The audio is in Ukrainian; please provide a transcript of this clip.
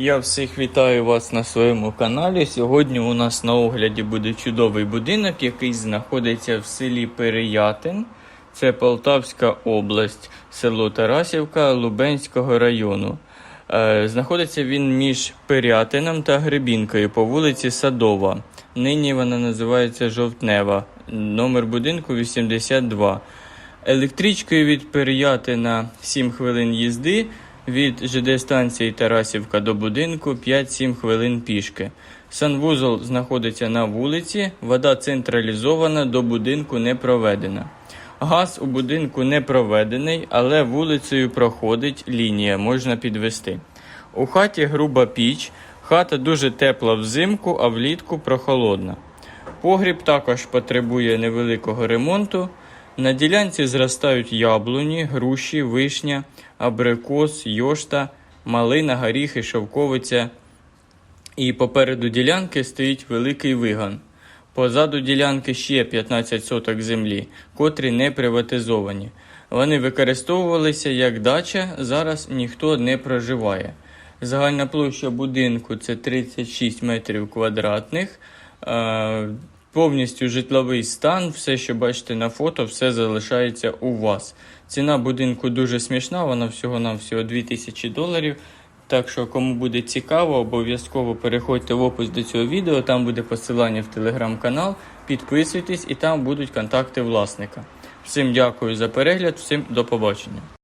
Я всіх вітаю вас на своєму каналі. Сьогодні у нас на огляді буде чудовий будинок, який знаходиться в селі Переятин. Це Полтавська область, село Тарасівка Лубенського району. Е, Знаходиться він між Перятином та Гребінкою по вулиці Садова. Нині вона називається Жовтнева. Номер будинку 82. Електричкою від Переятина 7 хвилин їзди. Від ЖД станції Тарасівка до будинку 5-7 хвилин пішки. Санвузол знаходиться на вулиці, вода централізована, до будинку не проведена. Газ у будинку не проведений, але вулицею проходить лінія, можна підвести. У хаті груба піч, хата дуже тепла взимку, а влітку прохолодна. Погріб також потребує невеликого ремонту. На ділянці зростають яблуні, груші, вишня, абрикос, йошта, малина, горіхи, шовковиця. І попереду ділянки стоїть великий виган. Позаду ділянки ще 15 соток землі, котрі не приватизовані. Вони використовувалися як дача, зараз ніхто не проживає. Загальна площа будинку це 36 метрів квадратних. Повністю житловий стан, все, що бачите на фото, все залишається у вас. Ціна будинку дуже смішна, вона всього-навсього 2000 доларів. Так що, кому буде цікаво, обов'язково переходьте в опис до цього відео, там буде посилання в телеграм-канал. Підписуйтесь і там будуть контакти власника. Всім дякую за перегляд, всім до побачення.